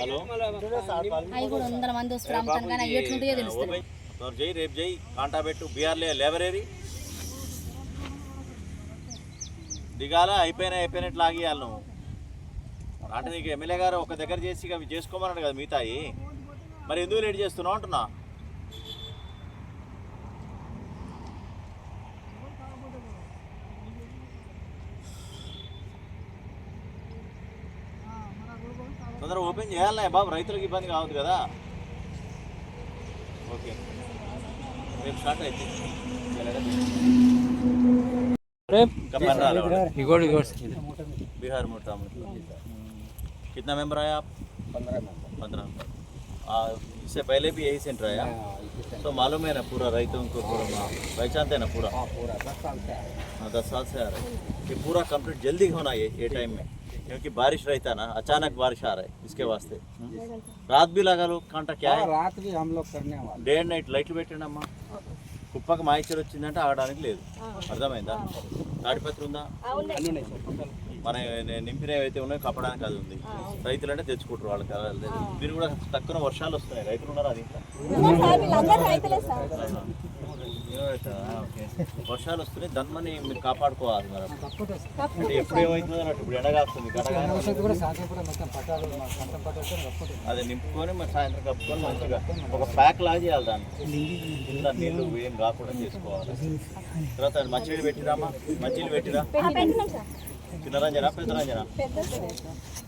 Hello. అవి కూడా వందల మంది వస్తారు. అమ్ముతాను కానీ అవి ఎట్లుంటాయో తెలుస్తుంది. ఓపెన్. మరి జై రేపు జై. కాంటా పెట్టు బీఆర్లే లేబరేరీ దిగాల అయిపోయినా అయిపోయినట్లు ఆగియాలి నువ్వు. అంటే నీకు ఎమ్మెల్యే గారు ఒక దగ్గర చేసి అవి చేసుకోమన్నాడు కదా మిగతాయి. మరి ఎందుకు లేట్ చేస్తున్నావు అంటున్నా? తొందరగా ఓపెన్ చేయాలనే బాబు రైతులకు ఇబ్బంది కావద్దు కదా ఓకే రేపు స్టార్ట్ అయితే ఇంకా పని రాలేదు इगोड़ इगोड़ बिहार मोटा कितना मेंबर आया आप पंद्रह मेंबर आ, इससे पहले भी यही सेंटर आया तो मालूम है ना पूरा राइतों को पूरा मा- पहचानते हैं ना पूरा हाँ दस साल से आ रहा है ये पूरा कंप्लीट जल्दी होना ये ये टाइम में क्योंकि बारिश रहता ना अचानक बारिश आ रहा है इसके वास्ते रात भी लगा लो कांटा क्या है रात भी हम लोग करने वाले డే అండ్ నైట్ లైట్లు పెట్టండమ్మా కుప్పకి మాయిచర్ వచ్చిందంటే ఆగడానికి లేదు అర్థమైందా తాడిపత్రి ఉందా మన నే- నింపినవి అయితే ఉన్నాయో కప్పడానికి అది ఉంది రైతులు అంటే తెచ్చుకుంటారు వాళ్ళకి అది లేదు. మీరు కూడా తక్కువ వర్షాలు వస్తున్నాయి రైతులు ఉన్నారు అది ఇంకా ఏమైతే? ఆ, ఓకే. వర్షాలు వస్తున్నాయి దన్మని మీరు కాపాడుకోవాలి మరి అంటే ఎప్పుడు ఏమవుతుందో అన్నట్టు ఇప్పుడు ఎండగాస్తుంది అది నింపుకొని మరి సాయంత్రం కప్పుకొని మంచిగా ఒక ప్యాక్ లాగా చేయాలి దాన్ని. కింద నీళ్ళు ఏం కాకుండా చేసుకోవాలి. తర్వాత మంచినీళ్ళు పెట్టిరామా? మంచినీళ్ళు పెట్టిరా? చిన్న రంజనా పెద్ద రంజనా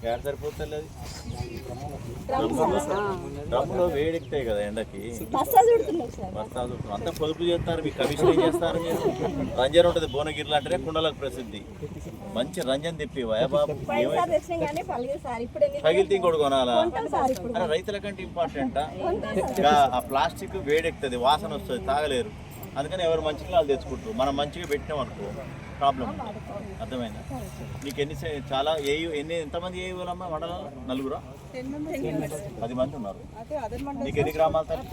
ఏడ సరిపోతుంది అది డ్రమ్ములో వేడెక్కుతాయి కదా ఎండకి. బస్తాలు చుట్టూ. అంతా పొదుపు చేస్తారు మీ కమిషన్ చేస్తారు మీరు? రంజన్ ఉంటుంది భువనగిరిలో అంటేనే కుండలకు ప్రసిద్ధి. మంచి రంజన్ తెప్పి బాబు ఏమైంది? తగిలితే ఇంకోటి కొనాలా? రైతుల కంటే ఇంపార్టెంట్ ఆ ప్లాస్టిక్ వేడెక్కుతుంది వాసన వస్తుంది తాగలేరు. అందుకని ఎవరు మంచిగా వాళ్ళు తెచ్చుకుంటారు. మనం మంచిగా పెట్టినాం అనుకో. ప్రాబ్లం అర్థమైందా? నీకు ఎన్ని చాలా ఏ ఎన్ని ఎంతమంది ఏ అమ్మా మండలం? నలుగురా? పది మంది ఉన్నారు. నీకు ఎన్ని గ్రామాలు తల్లి?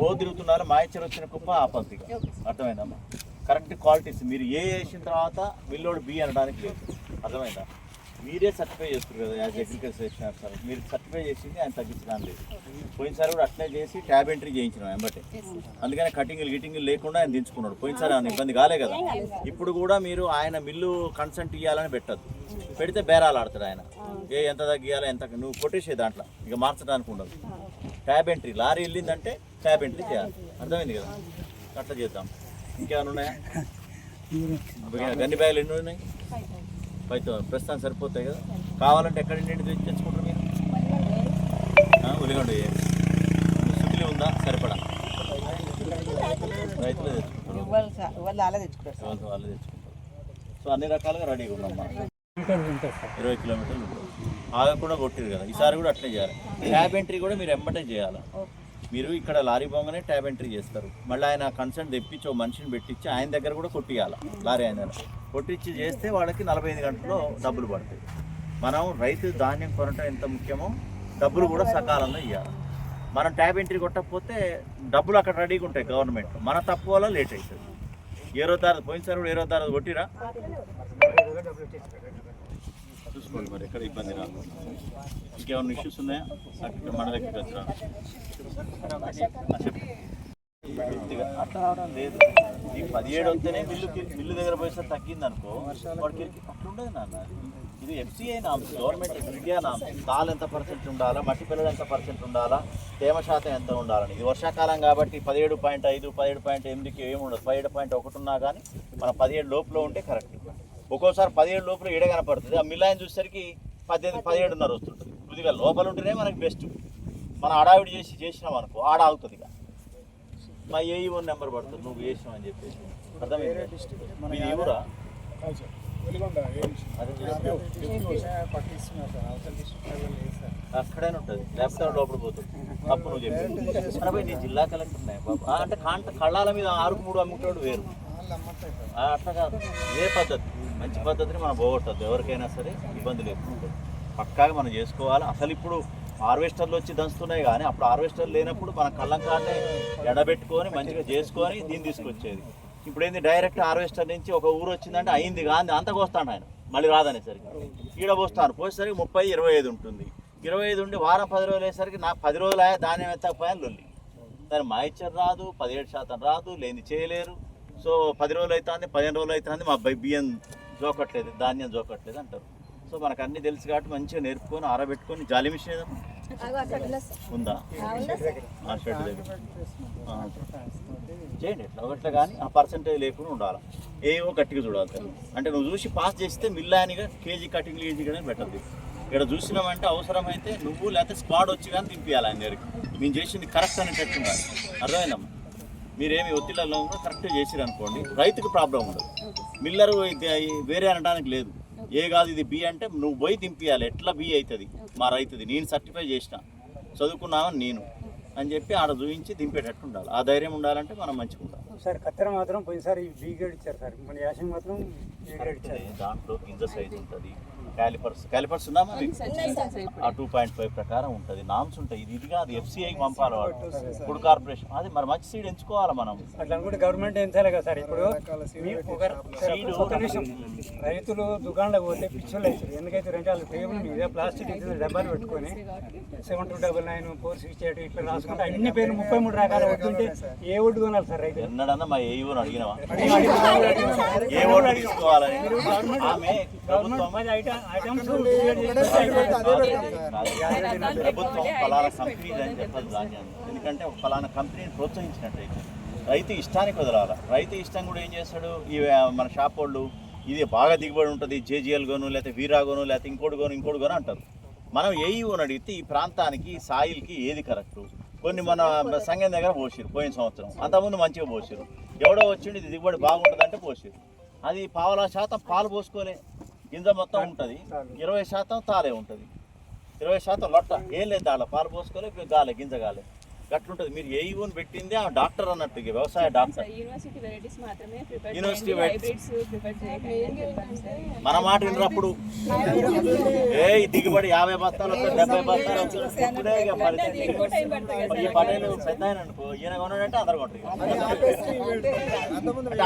రోజు తిరుగుతున్నారు మాయచ్చర్ వచ్చిన కుప్ప ఆపత్తి అర్థమైందమ్మా? Correct qualities. మీరు ఏ వేసిన తర్వాత మిల్లోడు బి అనడానికి లేదు. అర్థమైందా? మీరే సర్టిఫై చేస్తారు కదా యాజ్ అగ్రికల్చర్ సెక్షన్ సార్ మీరు సర్టిఫై చేసింది ఆయన తగ్గించడానికి లేదు. పోయినసారి కూడా అట్లే చేసి ట్యాబ్ ఎంట్రీ చేయించినాం వెంబటే అందుకని కటింగ్లు గిటింగ్లు లేకుండా ఆయన దించుకున్నాడు. పోయినసారి ఆయన ఇబ్బంది కాలే కదా. ఇప్పుడు కూడా మీరు ఆయన మిల్లు కన్సెంట్ ఇవ్వాలని పెట్టద్దు. పెడితే బేరాలు ఆడతాడు ఆయన. ఏ ఎంత తగ్గియాలో ఎంత నువ్వు కొట్టేసే దాంట్లో. ఇక మార్చడానికి ఉండదు. ట్యాబ్ ఎంట్రీ లారీ వెళ్ళిందంటే ట్యాబ్ ఎంట్రీ చేయాలి. అర్థమైంది కదా? అట్లా చేద్దాం. ఇంకేమైనా ఉన్నాయా? గన్ని బ్యాగులు ఎన్ని ఉన్నాయి? పైతో ప్రస్తుతం సరిపోతాయి కదా? కావాలంటే ఎక్కడి నుండి తెచ్చి తెచ్చుకుంటారు మీరు? ఏ సుఖిలి ఉందా? సరిపడా? రైతులు తెచ్చుకుంటారు. వాళ్ళు అలా తెచ్చుకుంటారు. సో అన్ని రకాలుగా రెడీగా సార్. ఇరవై కిలోమీటర్లు ఉంటుంది ఆగకుండా కొట్టిరు కదా. ఈసారి కూడా అట్లే చేయాలి. ట్యాబ్ ఎంట్రీ కూడా మీరు ఎంబటే చేయాలి? మీరు ఇక్కడ లారీ పోగానే ట్యాబ్ ఎంట్రీ చేస్తారు. మళ్ళీ ఆయన కన్సర్న్ తెప్పించి ఓ మనిషిని పెట్టించి ఆయన దగ్గర కూడా కొట్టియాలి లారీ ఆయన కొట్టించి చేస్తే వాళ్ళకి నలభై ఐదు గంటల్లో డబ్బులు పడతాయి. మనం రైతు ధాన్యం కొనటం ఎంత ముఖ్యమో డబ్బులు కూడా సకాలంలో ఇవ్వాలి మనం ట్యాబ్ ఎంట్రీ కొట్టకపోతే డబ్బులు అక్కడ రెడీగా ఉంటాయి గవర్నమెంట్. మన తప్పు వల్ల లేట్ అవుతుంది. ఏరో తారీఖు పోయినసారి కూడా ఏరో తారీఖు కొట్టిరా? చూసుకోండి మరి ఎక్కడ ఇబ్బంది రాదు. ఇంకేమైనా ఇష్యూస్ ఉన్నాయా? అక్కడ మన దగ్గరికి వచ్చి అట్లా రావడం లేదు. ఈ పదిహేడు వస్తేనే మిల్లు మిల్లు దగ్గర పైసా తగ్గింది అనుకో వాడికి అట్లా ఉండదు నాన్న. ఇది FCI norms government India norms తాలు ఎంత పర్సెంట్ ఉండాలా మట్టి పిల్లలు ఎంత పర్సెంట్ ఉండాలా తేమ శాతం ఎంత ఉండాలని. ఇది వర్షాకాలం కాబట్టి పదిహేడు పాయింట్ ఐదు పదిహేడు పాయింట్ ఎనిమిదికి ఏమి ఉండదు. పదిహేడు పాయింట్ ఒకటి ఉన్నా కానీ మన పదిహేడు లోపల ఉంటే కరెక్ట్ ఒక్కోసారి పదిహేడు లోపల ఏడే కనపడుతుంది. ఆ మిల్లాయని చూసేసరికి పద్దెనిమిది పదిహేడున్నర వస్తుంటుంది. కొద్దిగా లోపల ఉంటేనే మనకి బెస్ట్ మనం హడావిడి చేసి చేసినాం అనుకో ఆడ ఆగుతుంది ఇక. మా ఏ వన్ నెంబర్ పడుతుంది నువ్వు చేసినావు అని చెప్పేసి. అర్థమైంది? మీ ఊరా. అక్కడైనా ఉంటుంది. లేకపోతే లోపల పోతుంది. తప్పు నువ్వు చెప్పి. అరే నీ జిల్లా కలెక్టర్ ఉన్నాయి బాబు? అంటే కాంట కళ్ళాల మీద ఆరు మూడు అమ్ముతాడు వేరు. ఆ, అట్లా కాదు. ఏ పద్ధతి? మంచి పద్ధతిని మనం పోగొట్టద్దు ఎవరికైనా సరే ఇబ్బంది లేకుండా. పక్కాగా మనం చేసుకోవాలి. అసలు ఇప్పుడు హార్వెస్టర్లు వచ్చి దంచుతున్నాయి కానీ అప్పుడు హార్వెస్టర్ లేనప్పుడు మన కళ్ళం ఎడబెట్టుకొని మంచిగా చేసుకొని దీన్ని తీసుకొచ్చేది. ఇప్పుడు ఏంది డైరెక్ట్ హార్వెస్టర్ నుంచి ఒక ఊరు వచ్చిందంటే అయింది కానీ అంత కోస్తాడు ఆయన. మళ్ళీ రాదనేసరికి. ఈడ పోస్తాను పోసేసరికి ముప్పై ఇరవై ఐదు ఉంటుంది. ఇరవై ఐదు ఉండి వారం పది రోజులు అయ్యేసరికి నాకు పది రోజులు అయ్యా ధాన్యం ఎత్తకపోయాను లొల్లి. దాని మాయిచ్చర్ రాదు. పదిహేడు శాతం రాదు. లేని చేయలేరు. సో పది రోజులు అవుతుంది పదిహేను రోజులు అవుతుంది మా అబ్బాయి బియ్యం జోకట్లేదు ధాన్యం జోకట్లేదు అంటారు. సో మనకు అన్ని తెలుసు కాబట్టి మంచిగా నేర్పుకొని ఆరబెట్టుకొని జాలి మిషన్ ఏదమ్మా? ఉందా? ఆ దగ్గర. చేయండి ఎట్లా ఒకట్లా కానీ ఆ పర్సంటేజ్ లేకుండా ఉండాలి? ఏవో గట్టిగా చూడాలి. అంటే నువ్వు చూసి పాస్ చేస్తే మిల్లానిగా కేజీ కటింగ్ కేజీ కానీ పెట్టద్దు ఇక్కడ చూసినామంటే అవసరమైతే నువ్వు లేకపోతే స్క్వాడ్ వచ్చి కానీ దింపియాలి ఆయన దగ్గరికి. మేము చేసింది కరెక్ట్ అనేటట్టు ఉండాలి. అర్థమైందమ్మా? మీరేమి ఒత్తిళ్ళలో కూడా కరెక్ట్ చేసిరు అనుకోండి రైతుకు ప్రాబ్లం ఉండదు. మిల్లరు వేరే అనడానికి లేదు. ఏ కాదు ఇది బి అంటే నువ్వు పోయి దింపియాలి. ఎట్లా బి అవుతుంది మా రైతుది. నేను సర్టిఫై చేసిన. చదువుకున్నామని నేను. అని చెప్పి ఆడ చూపించి దింపేటట్టు ఉండాలి. ఆ ధైర్యం ఉండాలంటే మనం మంచిగా ఉండాలి. సార్ కత్తెర మాత్రం పోయినసారి బీ గ్రేడ్ ఇచ్చారు సార్. మన యాసింగ్ మాత్రం దాంట్లో గింజ సైజ్ ఉంటుంది. క్యాలిపర్స్ క్యాలిపర్స్ ఉందా మరి ఆ టూ పాయింట్ ఫైవ్ ప్రకారం ఉంటుంది. నామ్స్ ఉంటాయి. ఇది ఇది కాదు ఎఫ్సిఐకి పంపాలి వాడు ఫుడ్ కార్పొరేషన్ అది మరి మంచి సీడ్ ఎంచుకోవాలి మనం? అట్లా అనుకుంటే గవర్నమెంట్ ఏం చేయాలి కదా సార్? ఇప్పుడు రైతులు దుకాణంలోకి పోతే పిచ్చోళ్ళు అవుతారు ఎందుకైతే రెండు వాళ్ళ టేబుల్ మీద ప్లాస్టిక్ డబ్బాలు పెట్టుకొని seven two double nine four six eight ఇట్లా రాసుకుంటే అన్ని పేర్లు ముప్పై మూడు రకాల వడ్డుంటే ఏ ఒడ్డు కొనాలి సార్ రైతులు? ఎన్నడన్నా మా ఏఈఓని అడిగినావా? ఏ ఓటు తీసుకోవాలని ఆమె ప్రభుత్వం ప్రభుత్వం ఫలానా కంపెనీ అని చెప్పదు ధాన్యాన్ని ఎందుకంటే ఒక ఫలానా కంపెనీని ప్రోత్సహించినట్టయితే రైతు ఇష్టానికి వదలాల రైతు ఇష్టం కూడా ఏం చేస్తాడు ఈ మన షాప్ వాళ్ళు ఇది బాగా దిగుబడి ఉంటుంది జేజీఎల్ గోను లేకపోతే వీరా గోను లేకపోతే ఇంకోటి గోను ఇంకోటి గోను అంటారు మనం ఏఈఓని అడిగితే ఈ ప్రాంతానికి సాయిల్కి ఏది కరెక్ట్ కొన్ని మన సంఘం దగ్గర పోసిరు పోయిన సంవత్సరం అంతకుముందు మంచిగా పోసిరు ఎవడో వచ్చిండి ఇది దిగుబడి బాగుంటుంది అంటే పోసిరు అది పావలా శాతం పాలు పోసుకోలే. గింజ మొత్తం ఉంటుంది. ఇరవై శాతం తాలే ఉంటుంది. ఇరవై శాతం లొట్ట. ఏం లేదు దాంట్లో. పాలు పోసుకోలే గాలే గింజ గాలే. గట్లుంటుంది. మీరు ఏ ఈవోని పెట్టింది ఆ డాక్టర్ అన్నట్టు వ్యవసాయ డాక్టర్. యూనివర్సిటీ వెరైటీస్ మన మాట వినరప్పుడు ఏ దిగుబడి యాభై బస్తాలు డెబ్బై బస్తాలు ఈ పటేలు పెద్ద ఆయన అనుకో ఈయన కొన్నాడంటే అందరు కొంటారు అంటే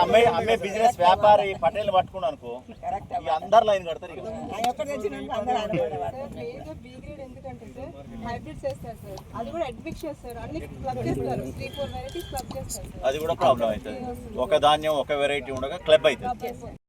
అమ్మే అమ్మే బిజినెస్ వ్యాపారి పటేలు పట్టుకున్నాను అనుకో ఇక అందరు లైన్ కడతారు అది కూడా ప్రాబ్లం అవుతుంది. ఒక ధాన్యం ఒక వెరైటీ ఉండగా క్లబ్ అవుతుంది.